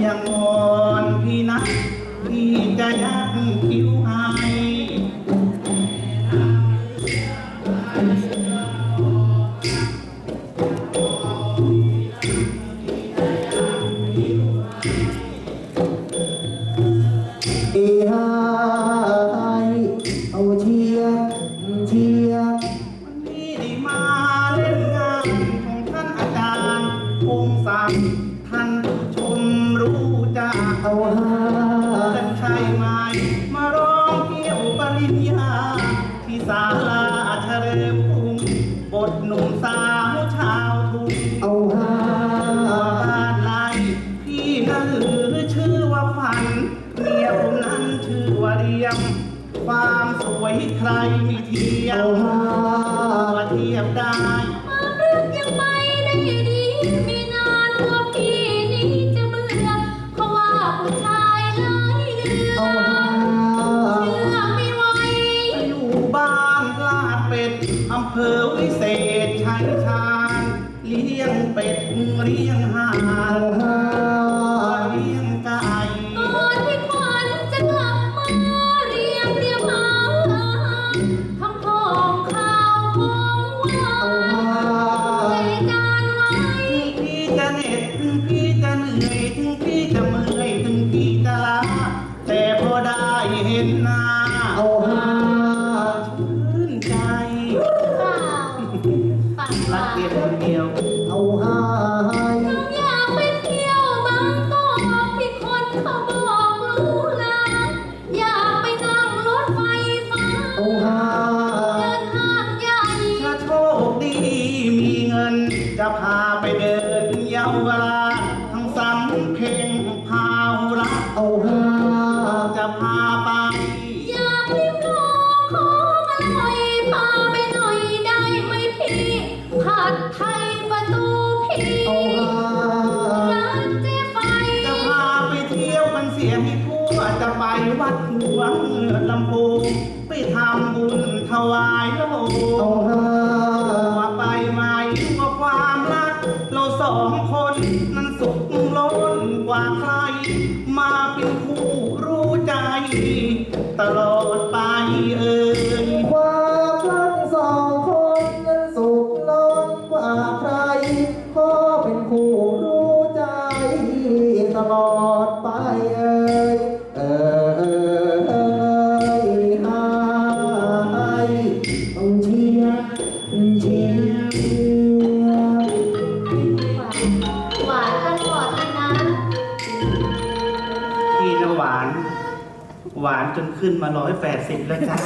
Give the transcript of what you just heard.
อย่างวอนพี่นะพี่จะยังคิ้วให้เอ้ยเอาเทียเทียบ วันนี้มาเล่นงานของท่านอาจารย์คงสั่งท่านผู้ชม รู้จักเอาไฮกันใช่ไหมมาร้องเกี่ยวปริญญาที่ศาลาเฉลิมกรุงบทหนุ่มสาวชาวทุ่งเอาไฮบ้านไรพี่นั้นหรือชื่อว่าฝันเมียผมนั้นชื่อว่าเรียมความสวยใครมีเทียเอาฮมาเทียบได้ เป็ดอำเภอวิเศษชัยชาญเลี้ยงเป็ดเลี้ยงห่าเอานไฮเลี้ยงไก่ก่อนที่ขวัญจะกลับมาเรียมเรียมหาทั้งของข้าวของหวาเอานไฮในจานไว้พี่จะเหน็ดถึงพี่จะเหนื่อยถึงพี่จะเมื่อยถึงพี่จะล้าแต่พอได้ากหรัวากเดียนวเดียว เอาไฮน้องอยากไปเที่ยวบางกอกที่คนเขาบอกรู้ลางอยากไปนั่งรถไฟฟ้าเอาไฮเดินทางใหญ่ถ้าโชคดีมีเงิน จะพาไปเดินเยาวราชทั้งสำเพ็งพาวรักเอาไฮจะพาไป อยากลิ้มลองของอร่อยพาไป สียให้ทั่วจะไปวัดหลวงลำพูนไปทำบุญถวายโลกว่าไปไหมว่าความรัก เราสองคนนั้นสุขล้นกว่าใคร มาเป็นคู่รู้ใจ ตลอดไปเออ หวานตลอดเลยนะพี่นะหวาน หวานจนขึ้นมาร้อยแปดสิบแล้วจ้า